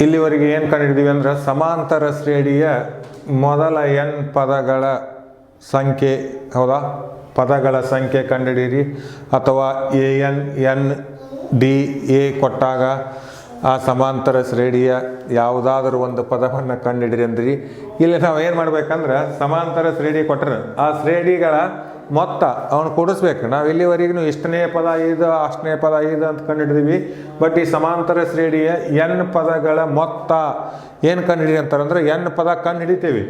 ಇಲ್ಲಿವರೆಗೆ ಏನು ಕಂಡಿದ್ದೀವಿ ಅಂದ್ರೆ ಸಮಾಂತರ ಶ್ರೇಣಿಯ ಮೊದಲ ಎನ್ ಪದಗಳ ಸಂಖ್ಯೆ, ಹೌದಾ? ಪದಗಳ ಸಂಖ್ಯೆ ಕಂಡುಹಿಡೀರಿ ಅಥವಾ a n n, d, a ಕೊಟ್ಟಾಗ ಆ ಸಮಾಂತರ ಶ್ರೇಣಿಯ ಯಾವುದಾದ್ರೂ ಒಂದು ಪದವನ್ನು ಕಂಡುಹಿಡಿರಿ ಅಂದ್ರಿ. ಇಲ್ಲಿ ನಾವು ಏನು ಮಾಡ್ಬೇಕಂದ್ರೆ ಸಮಾಂತರ ಶ್ರೇಣಿ ಕೊಟ್ಟರೆ ಆ ಶ್ರೇಣಿಗಳ ಮೊತ್ತ ಅವನು ಕೊಡಿಸ್ಬೇಕು. ನಾವು ಇಲ್ಲಿವರೆಗೂ ಇಷ್ಟನೇ ಪದ ಐದು, ಅಷ್ಟನೇ ಪದ ಐದು ಅಂತ ಕಂಡುಹಿಡಿದೀವಿ ಬಟ್ ಈ ಸಮಾಂತರ ಶ್ರೇಣಿಯ ಎನ್ ಪದಗಳ ಮೊತ್ತ ಏನು ಕಂಡುಹಿಡಿ ಅಂದರೆ ಎನ್ ಪದ ಕಂಡು ಹಿಡಿತೀವಿ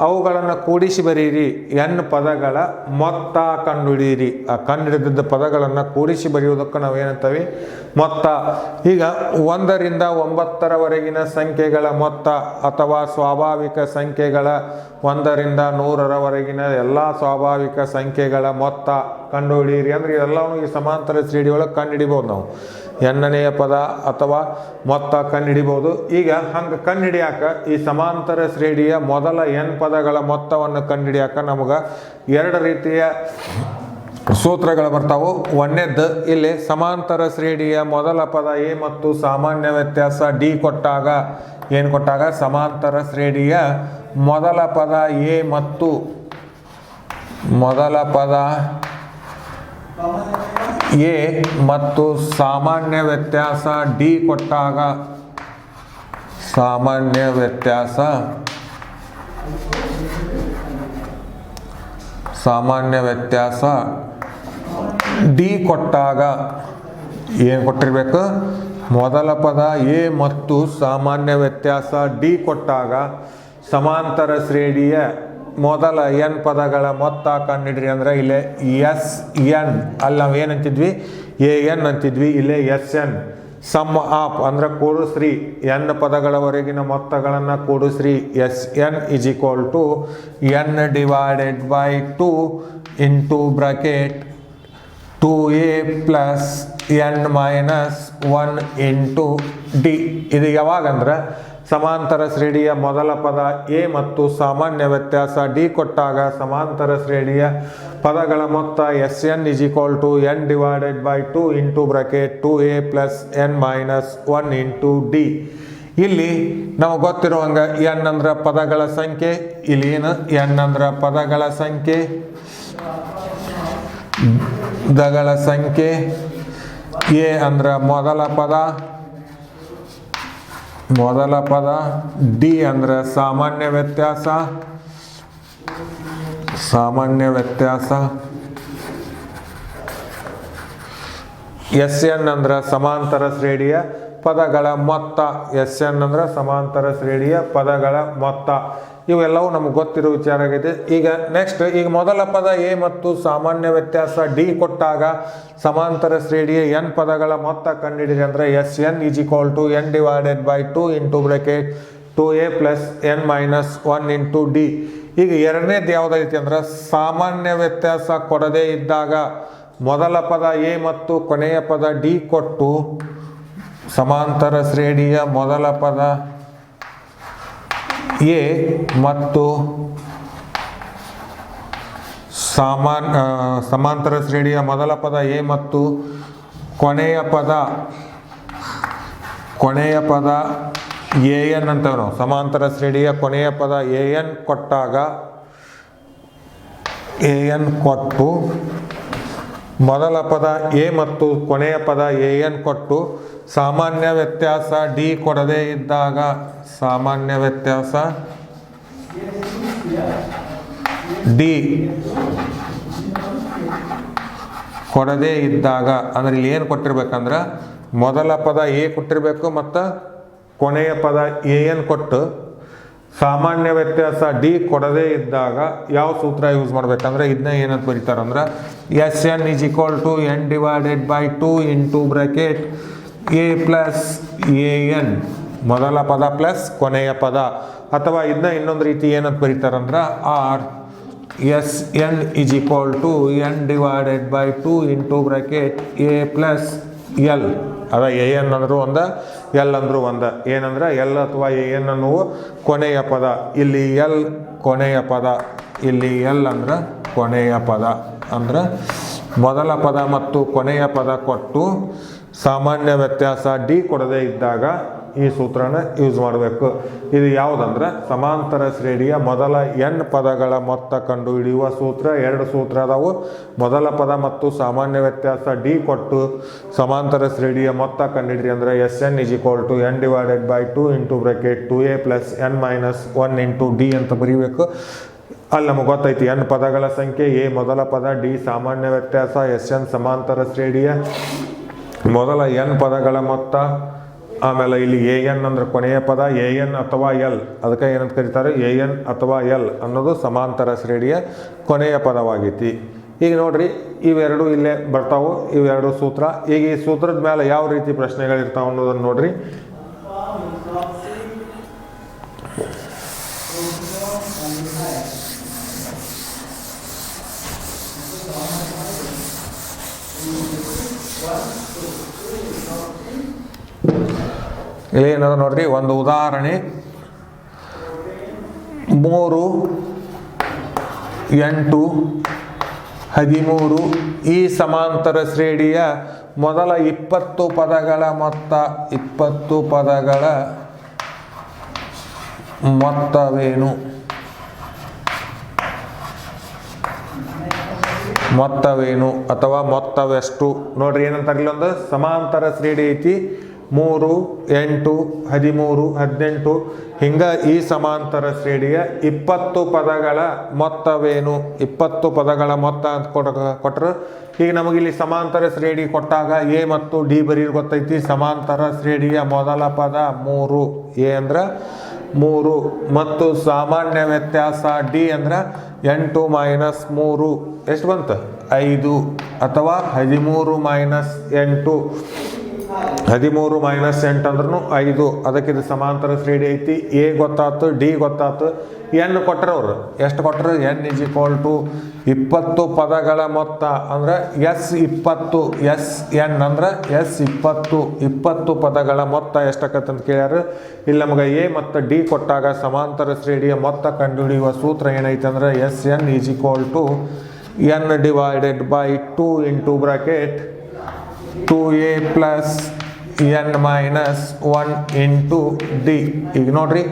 ಅವುಗಳನ್ನು ಕೂಡಿಸಿ ಬರೀರಿ. ಎನ್ ಪದಗಳ ಮೊತ್ತ ಕಂಡುಹಿಡಿಯಿರಿ. ಆ ಕಂಡುಹಿಡಿದ ಪದಗಳನ್ನು ಕೂಡಿಸಿ ಬರೆಯುವುದಕ್ಕೆ ನಾವು ಏನಂತೀವಿ ಮೊತ್ತ. ಈಗ ಒಂದರಿಂದ ಒಂಬತ್ತರವರೆಗಿನ ಸಂಖ್ಯೆಗಳ ಮೊತ್ತ ಅಥವಾ ಸ್ವಾಭಾವಿಕ ಸಂಖ್ಯೆಗಳ ಒಂದರಿಂದ ನೂರರವರೆಗಿನ ಎಲ್ಲ ಸ್ವಾಭಾವಿಕ ಸಂಖ್ಯೆಗಳ ಮೊತ್ತ ಕಂಡುಹಿಡಿಯಿರಿ. ಅಂದರೆ ಎಲ್ಲವೂ ಈ ಸಮಾಂತರ ಶ್ರೇಣಿ ಒಳಗೆ ಕಂಡುಹಿಡಿಬೋದು ನಾವು. ಎಣ್ಣನೆಯ ಪದ ಅಥವಾ ಮೊತ್ತ ಕಣ್ಣಿಡಿಬೋದು ಈಗ ಹಂಗೆ ಕಣ್ಣಿಡಿಯಾಕ ಈ ಸಮಾಂತರ ಶ್ರೇಣಿಯ ಮೊದಲ ಎನ್ ಪದಗಳ ಮೊತ್ತವನ್ನು ಕಂಡುಹಿಡಿಯಾಕ ನಮಗೆ ಎರಡು ರೀತಿಯ ಸೂತ್ರಗಳು ಬರ್ತಾವು. ಒಂದೇದ್ದು, ಇಲ್ಲಿ ಸಮಾಂತರ ಶ್ರೇಣಿಯ ಮೊದಲ ಪದ ಎ ಮತ್ತು ಸಾಮಾನ್ಯ ವ್ಯತ್ಯಾಸ ಡಿ ಕೊಟ್ಟಾಗ ಏನು ಕೊಟ್ಟಾಗ? ಸಮಾಂತರ ಶ್ರೇಣಿಯ ಮೊದಲ ಪದ ಎ ಮತ್ತು ಮೊದಲ ಪದ ಎ ಮತ್ತು ಸಾಮಾನ್ಯ ವ್ಯತ್ಯಾಸ ಡಿ ಕೊಟ್ಟಾಗ ಸಾಮಾನ್ಯ ವ್ಯತ್ಯಾಸ ಸಾಮಾನ್ಯ ವ್ಯತ್ಯಾಸ ಡಿ ಕೊಟ್ಟಾಗ ಏನು ಕೊಟ್ಟಿರ್ಬೇಕು? ಮೊದಲ ಪದ ಎ ಮತ್ತು ಸಾಮಾನ್ಯ ವ್ಯತ್ಯಾಸ ಡಿ ಕೊಟ್ಟಾಗ ಸಮಾಂತರ ಶ್ರೇಣಿಯ ಮೊದಲ ಎನ್ ಪದಗಳ ಮೊತ್ತ ಕಂಡಿಡ್ರಿ ಅಂದ್ರೆ ಇಲ್ಲೇ ಎಸ್, ಎನ್. ಅಲ್ಲಿ ನಾವು ಏನಂತಿದ್ವಿ ಎ, ಎನ್ ಅಂತಿದ್ವಿ. ಇಲ್ಲೇ ಎಸ್, ಎನ್. ಸಮ್ ಆಪ್ ಅಂದ್ರೆ ಕೂಡಿಸ್ರಿ. ಎನ್ ಪದಗಳವರೆಗಿನ ಮೊತ್ತಗಳನ್ನು ಕೂಡಿಸ್ರಿ. S, n is equal to n divided by two into bracket two a plus n minus one into d ಇದು ಯಾವಾಗಂದ್ರೆ ಸಮಾಂತರ ಶ್ರೇಣಿಯ ಮೊದಲ ಪದ ಎ ಮತ್ತು ಸಾಮಾನ್ಯ ವ್ಯತ್ಯಾಸ ಡಿ ಕೊಟ್ಟಾಗ ಸಮಾಂತರ ಶ್ರೇಣಿಯ ಪದಗಳ ಮೊತ್ತ s n is equal to n divided by two into bracket two a plus n minus one into d. ಇಲ್ಲಿ ನಮಗೆ ಗೊತ್ತಿರುವಂಗೆ ಎನ್ ಅಂದ್ರೆ ಪದಗಳ ಸಂಖ್ಯೆ, ಇಲ್ಲಿ ಏನು? ಎನ್ ಅಂದ್ರೆ ಪದಗಳ ಸಂಖ್ಯೆ, ದಗಳ ಸಂಖ್ಯೆ, ಎ ಅಂದ್ರೆ ಮೊದಲ ಪದ ಮೊದಲ ಪದ ಡಿ ಅಂದ್ರೆ ಸಾಮಾನ್ಯ ವ್ಯತ್ಯಾಸ. ಸಾಮಾನ್ಯ ವ್ಯತ್ಯಾಸ. ಎಸ್ ಎನ್ ಅಂದ್ರೆ ಸಮಾಂತರ ಶ್ರೇಣಿಯ ಪದಗಳ ಮೊತ್ತ. ಎಸ್ ಎನ್ ಅಂದ್ರೆ ಸಮಾಂತರ ಶ್ರೇಣಿಯ ಪದಗಳ ಮೊತ್ತ. ಇವೆಲ್ಲವೂ ನಮ್ಗೆ ಗೊತ್ತಿರೋ ವಿಚಾರ ಆಗಿದೆ ಈಗ ನೆಕ್ಸ್ಟ್ ಈಗ ಮೊದಲ ಪದ ಎ ಮತ್ತು ಸಾಮಾನ್ಯ ವ್ಯತ್ಯಾಸ ಡಿ ಕೊಟ್ಟಾಗ ಸಮಾಂತರ ಶ್ರೇಣಿಯ ಎನ್ ಪದಗಳ ಮೊತ್ತ ಕಂಡಿಡಿರಿ ಅಂದ್ರೆ s n is equal to n divided by two into bracket two a plus n minus one into d. ಈಗ ಎರಡನೇದು ಯಾವುದೈತಿ ಅಂದ್ರೆ ಸಾಮಾನ್ಯ ವ್ಯತ್ಯಾಸ ಕೊಡದೇ ಇದ್ದಾಗ ಮೊದಲ ಪದ ಎ ಮತ್ತು ಕೊನೆಯ ಪದ ಡಿ ಕೊಟ್ಟು ಸಮಾಂತರ ಶ್ರೇಣಿಯ ಮೊದಲ ಪದ ಎ ಮತ್ತು ಸಾಮಾನ್ ಸಮಾಂತರ ಶ್ರೇಣಿಯ ಮೊದಲ ಪದ ಎ ಮತ್ತು ಕೊನೆಯ ಪದ ಕೊನೆಯ ಪದ ಎ ಎನ್ ಅಂತೇವೆ ಸಮಾಂತರ ಶ್ರೇಣಿಯ ಕೊನೆಯ ಪದ ಎ ಎನ್ ಕೊಟ್ಟಾಗ ಎ ಎನ್ ಕೊಟ್ಟು ಮೊದಲ ಪದ ಎ ಮತ್ತು ಕೊನೆಯ ಪದ ಎ ಎನ್ ಕೊಟ್ಟು ಸಾಮಾನ್ಯ ವ್ಯತ್ಯಾಸ ಡಿ ಕೊಡದೇ ಇದ್ದಾಗ ಸಾಮಾನ್ಯ ವ್ಯತ್ಯಾಸ ಡಿ ಕೊಡದೇ ಇದ್ದಾಗ, ಅಂದ್ರೆ ಇಲ್ಲಿ ಏನು ಕೊಟ್ಟಿರ್ಬೇಕಂದ್ರೆ ಮೊದಲ ಪದ ಎ ಕೊಟ್ಟಿರಬೇಕು ಮತ್ತು ಕೊನೆಯ ಪದ ಎ ಎನ್ ಕೊಟ್ಟು ಸಾಮಾನ್ಯ ವ್ಯತ್ಯಾಸ ಡಿ ಕೊಡದೇ ಇದ್ದಾಗ ಯಾವ ಸೂತ್ರ ಯೂಸ್ ಮಾಡ್ಬೇಕಂದ್ರೆ ಇದನ್ನ ಏನಂತ ಬರೀತಾರಂದ್ರೆ s n is equal to n divided by two into bracket a plus a n ಮೊದಲ ಪದ ಪ್ಲಸ್ ಕೊನೆಯ ಪದ. ಅಥವಾ ಇದನ್ನ ಇನ್ನೊಂದು ರೀತಿ ಏನಂತ ಬರೀತಾರಂದ್ರೆ or s n is equal to n divided by two into bracket a plus l, ಅದ ಎ ಎನ್ ಅಂದರೂ ಒಂದ, ಎಲ್ ಅಂದ್ರೂ ಒಂದ. ಏನಂದ್ರೆ ಎಲ್ ಅಥವಾ ಎ ಎನ್ ಅನ್ನುವು ಕೊನೆಯ ಪದ. ಇಲ್ಲಿ ಎಲ್ ಕೊನೆಯ ಪದ, ಇಲ್ಲಿ ಎಲ್ ಅಂದ್ರೆ ಕೊನೆಯ ಪದ. ಅಂದ್ರೆ ಮೊದಲ ಪದ ಮತ್ತು ಕೊನೆಯ ಪದ ಕೊಟ್ಟು ಸಾಮಾನ್ಯ ವ್ಯತ್ಯಾಸ ಡಿ ಕೊಡದೇ ಇದ್ದಾಗ ಈ ಸೂತ್ರನ ಯೂಸ್ ಮಾಡಬೇಕು. ಇದು ಯಾವುದಂದ್ರೆ ಸಮಾಂತರ ಶ್ರೇಣಿಯ ಮೊದಲ ಎನ್ ಪದಗಳ ಮೊತ್ತ ಕಂಡುಹಿಡಿಯುವ ಸೂತ್ರ. ಎರಡು ಸೂತ್ರ ಅದಾವು. ಮೊದಲ ಪದ ಮತ್ತು ಸಾಮಾನ್ಯ ವ್ಯತ್ಯಾಸ ಡಿ ಕೊಟ್ಟು ಸಮಾಂತರ ಶ್ರೇಣಿಯ ಮೊತ್ತ ಕಂಡುಹಿಡಿಯಿರಿ ಅಂದ್ರೆ s n is equal to n divided by two into bracket two a plus n minus one into d ಅಂತ ಬರೀಬೇಕು. ಅಲ್ಲಿ ನಮಗೆ ಗೊತ್ತೈತಿ, ಎನ್ ಪದಗಳ ಸಂಖ್ಯೆ ಎ, ಮೊದಲ ಪದ, ಡಿ, ಸಾಮಾನ್ಯ ವ್ಯತ್ಯಾಸ ಎಸ್ ಎನ್ ಸಮಾಂತರ ಶ್ರೇಣಿಯ. ಮೊದಲ ಎನ್ ಪದಗಳ ಮೊತ್ತ ಆಮೇಲೆ ಇಲ್ಲಿ ಎ ಎನ್ ಅಂದ್ರೆ ಕೊನೆಯ ಪದ, ಎ ಎನ್ ಅಥವಾ ಎಲ್. ಅದಕ್ಕೆ ಏನಂತ ಕರೀತಾರೆ? ಎ ಎನ್ ಅಥವಾ ಎಲ್ ಅನ್ನೋದು ಸಮಾಂತರ ಶ್ರೇಣಿಯ ಕೊನೆಯ ಪದವಾಗೈತಿ. ಈಗ ನೋಡ್ರಿ, ಇವೆರಡು ಇಲ್ಲೇ ಬರ್ತಾವು, ಇವೆರಡು ಸೂತ್ರ. ಈಗ ಈ ಸೂತ್ರದ ಮೇಲೆ ಯಾವ ರೀತಿ ಪ್ರಶ್ನೆಗಳಿರ್ತಾವೆ ಅನ್ನೋದನ್ನು ನೋಡ್ರಿ. ಇಲ್ಲಿ ಏನದ ನೋಡ್ರಿ, ಒಂದು ಉದಾಹರಣೆ. ಮೂರು, ಎಂಟು, ಹದಿಮೂರು ಈ ಸಮಾಂತರ ಶ್ರೇಣಿಯ ಮೊದಲ ಇಪ್ಪತ್ತು ಪದಗಳ ಮೊತ್ತ, ಇಪ್ಪತ್ತು ಪದಗಳ ಮೊತ್ತವೇನು? ಮೊತ್ತವೇನು ಅಥವಾ ಮೊತ್ತವೆಷ್ಟು? ನೋಡ್ರಿ ಏನಂತಾರಿಲ್ಲ ಒಂದು ಸಮಾಂತರ ಶ್ರೇಣಿ ಐತಿ. ಮೂರು, ಎಂಟು, ಹದಿಮೂರು, ಹದಿನೆಂಟು, ಹಿಂಗೆ ಈ ಸಮಾಂತರ ಶ್ರೇಣಿಯ ಇಪ್ಪತ್ತು ಪದಗಳ ಮೊತ್ತವೇನು? ಇಪ್ಪತ್ತು ಪದಗಳ ಮೊತ್ತ ಅಂತ ಕೊಡ ಕೊಟ್ಟರು ಈಗ ನಮಗಿಲ್ಲಿ ಸಮಾಂತರ ಶ್ರೇಣಿ ಕೊಟ್ಟಾಗ ಎ ಮತ್ತು ಡಿ ಬರೀ ಗೊತ್ತೈತಿ. ಸಮಾಂತರ ಶ್ರೇಣಿಯ ಮೊದಲ ಪದ ಮೂರು, ಎ ಅಂದ್ರೆ ಮೂರು. ಮತ್ತು ಸಾಮಾನ್ಯ ವ್ಯತ್ಯಾಸ ಡಿ ಅಂದ್ರೆ ಎಂಟು ಮೈನಸ್ ಮೂರು. ಎಷ್ಟು ಬಂತು? ಐದು ಅಥವಾ ಹದಿಮೂರು ಮೈನಸ್ ಎಂಟು. ಹದಿಮೂರು ಮೈನಸ್ ಎಂಟು ಅಂದ್ರೂ ಐದು. ಅದಕ್ಕೆ ಇದು ಸಮಾಂತರ ಶ್ರೇಣಿ ಐತಿ. ಎ ಗೊತ್ತಾತು, ಡಿ ಗೊತ್ತಾತು. ಎನ್ ಕೊಟ್ಟರು ಅವರು. ಎಷ್ಟು ಕೊಟ್ಟರು ಎನ್ ಇಸ್ ಈಕ್ವಲ್ ಟು ಇಪ್ಪತ್ತು ಪದಗಳ ಮೊತ್ತ. ಅಂದ್ರೆ ಎಸ್ ಇಪ್ಪತ್ತು, ಎಸ್ ಎನ್ ಅಂದ್ರೆ ಎಸ್ ಇಪ್ಪತ್ತು. ಇಪ್ಪತ್ತು ಪದಗಳ ಮೊತ್ತ ಎಷ್ಟು ಅಂತ ಕೇಳ್ಯಾರ? ಇಲ್ಲಿ ನಮಗೆ ಎ ಮತ್ತು ಡಿ ಕೊಟ್ಟಾಗ ಸಮಾಂತರ ಶ್ರೇಣಿಯ ಮೊತ್ತ ಕಂಡುಹಿಡಿಯುವ ಸೂತ್ರ ಏನೈತೆ ಅಂದ್ರೆ s n is equal to n divided by two into bracket two a plus n minus one into d ಈಗ ನೋಡ್ರಿ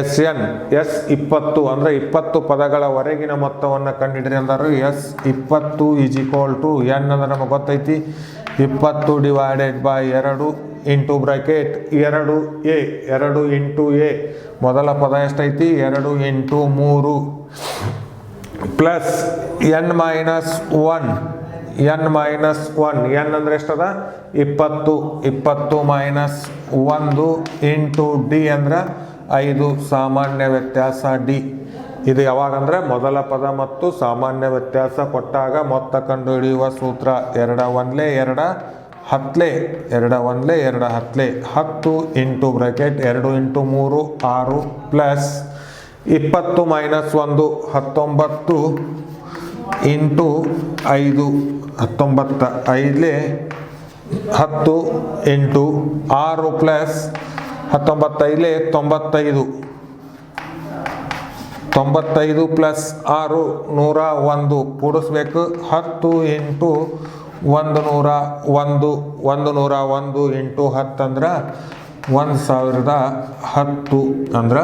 ಎಸ್ ಎನ್ ಎಸ್ ಇಪ್ಪತ್ತು ಅಂದರೆ ಇಪ್ಪತ್ತು ಪದಗಳವರೆಗಿನ ಮೊತ್ತವನ್ನು ಕಂಡಿಡ್ರಿ ಅಂದರು ಎಸ್ ಇಪ್ಪತ್ತು ಈಸ್ ಈಕ್ವಲ್ ಟು ಎನ್ ಅಂದ್ರೆ ನಮಗೆ ಗೊತ್ತೈತಿ. ಇಪ್ಪತ್ತು ಡಿವೈಡೆಡ್ ಬೈ ಎರಡು ಇಂಟು ಬ್ರಾಕೆಟ್ ಎರಡು ಎ ಎರಡು ಇಂಟು ಎ ಮೊದಲ ಪದ ಎಷ್ಟೈತಿ? ಎರಡು ಇಂಟು ಮೂರು. Plus n minus one n minus one. N ಅಂದ್ರೆ ಎಷ್ಟದ? ಇಪ್ಪತ್ತು. ಇಪ್ಪತ್ತು ಮೈನಸ್ ಒಂದು ಇಂಟು ಡಿ ಅಂದ್ರೆ ಐದು. ಸಾಮಾನ್ಯ ವ್ಯತ್ಯಾಸ ಡಿ. ಇದು ಯಾವಾಗಂದ್ರೆ ಮೊದಲ ಪದ ಮತ್ತು ಸಾಮಾನ್ಯ ವ್ಯತ್ಯಾಸ ಕೊಟ್ಟಾಗ ಮೊತ್ತ ಕಂಡುಹಿಡಿಯುವ ಸೂತ್ರ. ಎರಡ ಒಂದ್ಲೆ ಎರಡ ಹತ್ಲೆ. ಎರಡ ಒಂದ್ಲೆ ಎರಡ ಹತ್ಲೆ. ಹತ್ತು ಇಂಟು ಬ್ರಾಕೆಟ್ ಎರಡು ಇಂಟು ಮೂರು ಆರು ಪ್ಲಸ್ ಇಪ್ಪತ್ತು ಮೈನಸ್ ಒಂದು ಹತ್ತೊಂಬತ್ತು ಇಂಟು ಐದು. ಹತ್ತೊಂಬತ್ತ ಐದಲಿ ಹತ್ತು ಎಂಟು ಆರು ಪ್ಲಸ್ ಹತ್ತೊಂಬತ್ತೈದಲೇ ತೊಂಬತ್ತೈದು. ತೊಂಬತ್ತೈದು ಪ್ಲಸ್ ಆರು ನೂರ ಒಂದು ಕೂಡಿಸ್ಬೇಕು. ಹತ್ತು ಎಂಟು ಒಂದು ನೂರ ಒಂದು ಒಂದು ನೂರ ಒಂದು ಎಂಟು ಹತ್ತು ಅಂದ್ರೆ ಒಂದು ಸಾವಿರದ ಹತ್ತು ಅಂದ್ರೆ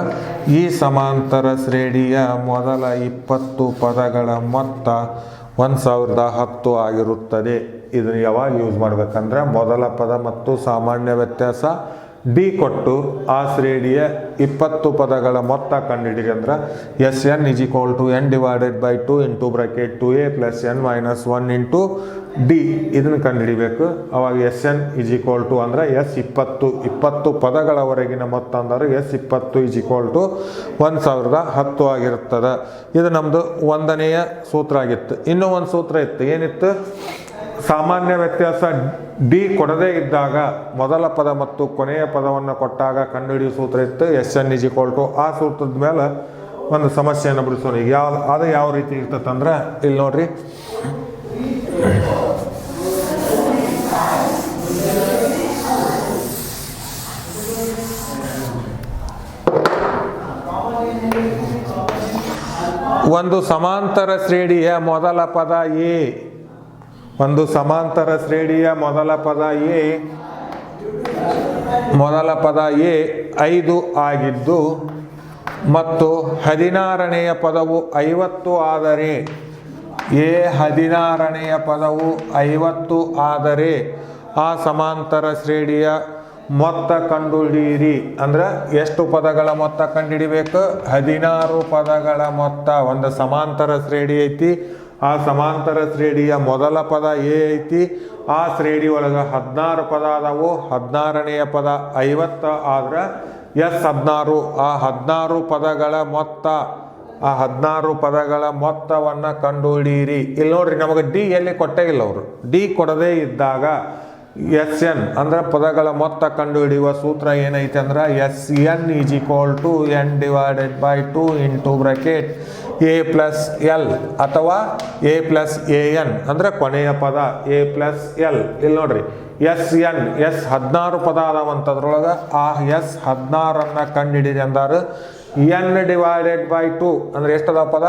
ಈ ಸಮಾಂತರ ಶ್ರೇಣಿಯ ಮೊದಲ ಇಪ್ಪತ್ತು ಪದಗಳ ಮೊತ್ತ ಒಂದು ಸಾವಿರದ ಹತ್ತು ಆಗಿರುತ್ತದೆ. ಇದನ್ನು ಯಾವಾಗ ಯೂಸ್ ಮಾಡಬೇಕಂದ್ರೆ ಮೊದಲ ಪದ ಮತ್ತು ಸಾಮಾನ್ಯ ವ್ಯತ್ಯಾಸ ಡಿ ಕೊಟ್ಟು ಆ ಶ್ರೇಣಿಯ ಇಪ್ಪತ್ತು ಪದಗಳ ಮೊತ್ತ ಕಂಡುಹಿಡಿರಿ ಅಂದ್ರೆ s n is equal to n divided by two into bracket two a plus n minus one into d ಇದನ್ನು ಕಂಡುಹಿಡಿಬೇಕು. ಅವಾಗ s n is equal to ಅಂದ್ರೆ ಎಸ್ ಇಪ್ಪತ್ತು ಇಪ್ಪತ್ತು ಪದಗಳವರೆಗಿನ ಮೊತ್ತ ಅಂದರೆ ಎಸ್ ಇಪ್ಪತ್ತು ಇಸ್ ಈಕ್ವಲ್ ಟು ಒಂದು ಸಾವಿರದ ಹತ್ತು ಆಗಿರುತ್ತದೆ. ಇದು ನಮ್ಮದು ಒಂದನೆಯ ಸೂತ್ರ ಆಗಿತ್ತು. ಇನ್ನೂ ಒಂದು ಸೂತ್ರ ಇತ್ತು. ಏನಿತ್ತು? ಸಾಮಾನ್ಯ ವ್ಯತ್ಯಾಸ ಡಿ ಕೊಡದೇ ಇದ್ದಾಗ ಮೊದಲ ಪದ ಮತ್ತು ಕೊನೆಯ ಪದವನ್ನು ಕೊಟ್ಟಾಗ ಕಂಡುಹಿಡಿಯುವ ಸೂತ್ರ ಇತ್ತು. S n is equal to ಆ ಸೂತ್ರದ ಮೇಲೆ ಒಂದು ಸಮಸ್ಯೆಯನ್ನು ಬಿಡಿಸೋಣ. ಈಗ ಯಾವ, ಅದು ಯಾವ ರೀತಿ ಇರ್ತದಂದ್ರೆ ಇಲ್ಲಿ ನೋಡ್ರಿ. ಒಂದು ಸಮಾಂತರ ಶ್ರೇಣಿಯ ಮೊದಲ ಪದ ಎ. ಒಂದು ಸಮಾಂತರ ಶ್ರೇಣಿಯ ಮೊದಲ ಪದ ಎ. ಮೊದಲ ಪದ ಎ ಐದು ಆಗಿದ್ದು, ಮತ್ತು ಹದಿನಾರನೆಯ ಪದವು ಐವತ್ತು ಆದರೆ, ಎ ಹದಿನಾರನೆಯ ಪದವು ಐವತ್ತು ಆದರೆ, ಆ ಸಮಾಂತರ ಶ್ರೇಣಿಯ ಮೊತ್ತ ಕಂಡುಹಿಡಿಯಿರಿ. ಅಂದ್ರೆ ಎಷ್ಟು ಪದಗಳ ಮೊತ್ತ ಕಂಡುಹಿಡಿಬೇಕು? ಹದಿನಾರು ಪದಗಳ ಮೊತ್ತ. ಒಂದು ಸಮಾಂತರ ಶ್ರೇಣಿ ಐತಿ. ಆ ಸಮಾಂತರ ಶ್ರೇಣಿಯ ಮೊದಲ ಪದ ಎ ಐತಿ. ಆ ಶ್ರೇಣಿ ಒಳಗೆ ಹದಿನಾರು ಪದ ಅದಾವು. ಹದಿನಾರನೆಯ ಪದ ಐವತ್ತು. ಆದ್ರೆ ಎಸ್ ಹದಿನಾರು. ಆ ಹದಿನಾರು ಪದಗಳ ಮೊತ್ತ, ಆ ಹದಿನಾರು ಪದಗಳ ಮೊತ್ತವನ್ನು ಕಂಡುಹಿಡಿಯಿರಿ. ಇಲ್ಲಿ ನೋಡ್ರಿ ನಮಗೆ ಡಿ ಎಲ್ಲಿ ಕೊಟ್ಟೇ ಇಲ್ಲ ಅವರು. ಡಿ ಕೊಡದೇ ಇದ್ದಾಗ ಎಸ್ ಎನ್ ಅಂದರೆ ಪದಗಳ ಮೊತ್ತ ಕಂಡುಹಿಡಿಯುವ ಸೂತ್ರ ಏನೈತೆ ಅಂದ್ರೆ s n is equal to n divided by two into bracket a plus l ಅಥವಾ ಎ ಪ್ಲಸ್ ಎ ಎನ್ ಅಂದ್ರೆ ಕೊನೆಯ ಪದ ಎ ಪ್ಲಸ್ ಎಲ್. ಇಲ್ಲಿ ನೋಡ್ರಿ ಎಸ್ ಎನ್ ಎಸ್ ಹದಿನಾರು ಪದ ಅದಾವಂಥದ್ರೊಳಗೆ ಆ ಎಸ್ ಹದಿನಾರನ್ನು ಕಂಡುಹಿಡಿದೆ ಅಂದಾರು ಎನ್ ಡಿವೈಡೆಡ್ ಬೈ ಟು ಅಂದ್ರೆ ಎಷ್ಟದ ಪದ?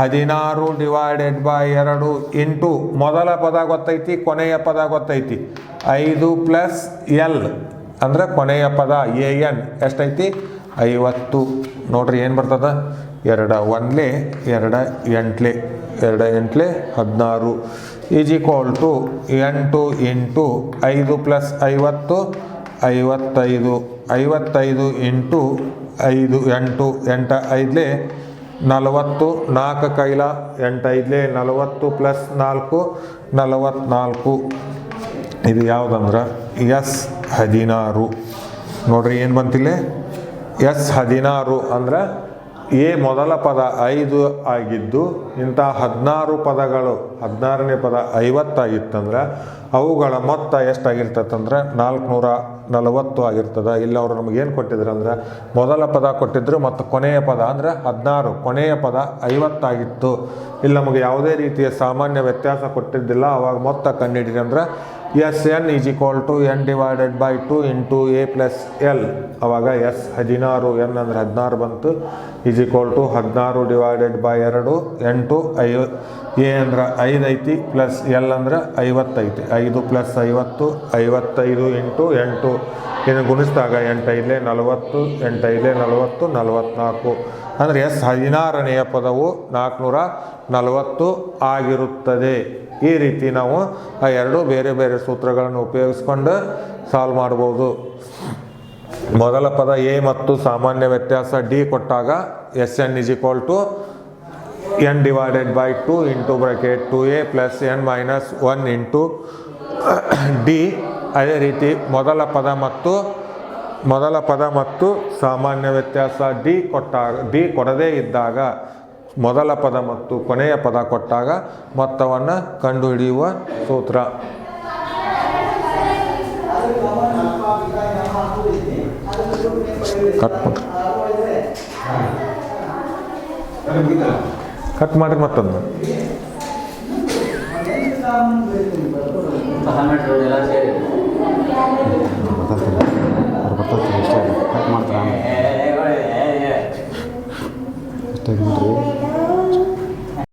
ಹದಿನಾರು ಡಿವೈಡೆಡ್ ಬೈ ಎರಡು ಇಂಟು ಮೊದಲ ಪದ ಗೊತ್ತೈತಿ, ಕೊನೆಯ ಪದ ಗೊತ್ತೈತಿ. ಐದು ಪ್ಲಸ್ ಎಲ್ ಅಂದ್ರೆ ಕೊನೆಯ ಪದ ಎ ಎನ್ ಎಷ್ಟೈತಿ? ಐವತ್ತು. ನೋಡ್ರಿ ಏನು ಬರ್ತದ? ಎರಡ ಒಂದ್ಲೆ, ಎರಡ ಎಂಟ್ಲೆ ಎರಡ ಎಂಟ್ಲೆ ಹದಿನಾರು. ಈಸ್ ಈಕ್ವಲ್ ಟು ಎಂಟು ಇಂಟು ಐದು ಪ್ಲಸ್ ಐವತ್ತು ಐವತ್ತೈದು ಐವತ್ತೈದು ಇಂಟು ಐದು, ಎಂಟು, ಎಂಟ, ಐದ್ಲೆ ನಲವತ್ತು, ನಾಲ್ಕು ಕೈಲ ಎಂಟೈದ್ಲೆ ನಲವತ್ತು ಪ್ಲಸ್ ನಾಲ್ಕು ನಲವತ್ತ್ನಾಲ್ಕು ಇದು ಯಾವುದಂದ್ರೆ? ಎಸ್ ಹದಿನಾರು. ನೋಡ್ರಿ ಏನು ಬಂತಿಲ್ಲೇ? ಎಸ್ ಹದಿನಾರು ಅಂದ್ರೆ ಎ ಮೊದಲ ಪದ ಐದು ಆಗಿದ್ದು ಇಂಥ ಹದಿನಾರು ಪದಗಳು, ಹದಿನಾರನೇ ಪದ ಐವತ್ತಾಗಿತ್ತಂದ್ರೆ ಅವುಗಳ ಮೊತ್ತ ಎಷ್ಟಾಗಿರ್ತದಂದ್ರೆ ನಾಲ್ಕುನೂರ ನಲವತ್ತು ಆಗಿರ್ತದೆ. ಇಲ್ಲಿ ಅವರು ನಮಗೇನು ಕೊಟ್ಟಿದ್ರು ಅಂದ್ರೆ, ಮೊದಲ ಪದ ಕೊಟ್ಟಿದ್ರು ಮತ್ತು ಕೊನೆಯ ಪದ ಅಂದ್ರೆ ಹದಿನಾರು, ಕೊನೆಯ ಪದ ಐವತ್ತಾಗಿತ್ತು. ಇಲ್ಲಿ ನಮಗೆ ಯಾವುದೇ ರೀತಿಯ ಸಾಮಾನ್ಯ ವ್ಯತ್ಯಾಸ ಕೊಟ್ಟಿದ್ದಿಲ್ಲ. ಅವಾಗ ಮೊತ್ತ ಕಂಡಿಡಿರಿ ಅಂದ್ರೆ s n is equal to n divided by two into a plus l. ಅವಾಗ ಎಸ್ ಹದಿನಾರು, ಎನ್ ಅಂದ್ರೆ ಹದಿನಾರು ಬಂತು. ಈಸ್ ಈಕ್ವಲ್ ಟು ಹದಿನಾರು ಡಿವೈಡೆಡ್ ಬೈ ಎರಡು ಎಂಟು ಐ, ಎ ಅಂದ್ರೆ ಐದು ಐತಿ, ಪ್ಲಸ್ ಎಲ್ ಅಂದ್ರೆ ಐವತ್ತೈತಿ ಐದು ಪ್ಲಸ್ ಐವತ್ತು, ಐವತ್ತೈದು ಇಂಟು ಎಂಟು. ಇದನ್ನು ಗುಣಿಸಿದಾಗ ಎಂಟೈದಲೇ ನಲವತ್ತು ಎಂಟೈದಲೇ ನಲವತ್ತು, ನಲವತ್ನಾಲ್ಕು. ಅಂದರೆ ಎಸ್ ಹದಿನಾರನೆಯ ಪದವು ನಾಲ್ಕುನೂರ ನಲವತ್ತು ಆಗಿರುತ್ತದೆ. ಈ ರೀತಿ ನಾವು ಆ ಎರಡು ಬೇರೆ ಬೇರೆ ಸೂತ್ರಗಳನ್ನು ಉಪಯೋಗಿಸ್ಕೊಂಡು ಸಾಲ್ವ್ ಮಾಡ್ಬೋದು ಮೊದಲ ಪದ ಎ ಮತ್ತು ಸಾಮಾನ್ಯ ವ್ಯತ್ಯಾಸ ಡಿ ಕೊಟ್ಟಾಗ s n is equal to n divided by two into bracket two a plus n minus one into d. ಅದೇ ರೀತಿ ಮೊದಲ ಪದ ಮತ್ತು ಮೊದಲ ಪದ ಮತ್ತು ಸಾಮಾನ್ಯ ವ್ಯತ್ಯಾಸ ಡಿ ಕೊಟ್ಟಾಗ, ಡಿ ಕೊಡದೇ ಇದ್ದಾಗ ಮೊದಲ ಪದ ಮತ್ತು ಕೊನೆಯ ಪದ ಕೊಟ್ಟಾಗ ಮೊತ್ತವನ್ನು ಕಂಡುಹಿಡಿಯುವ ಸೂತ್ರ. ಕಟ್ ಮಾಡ್ರಿ ಕಟ್ ಮತ್ತೊಂದು importante.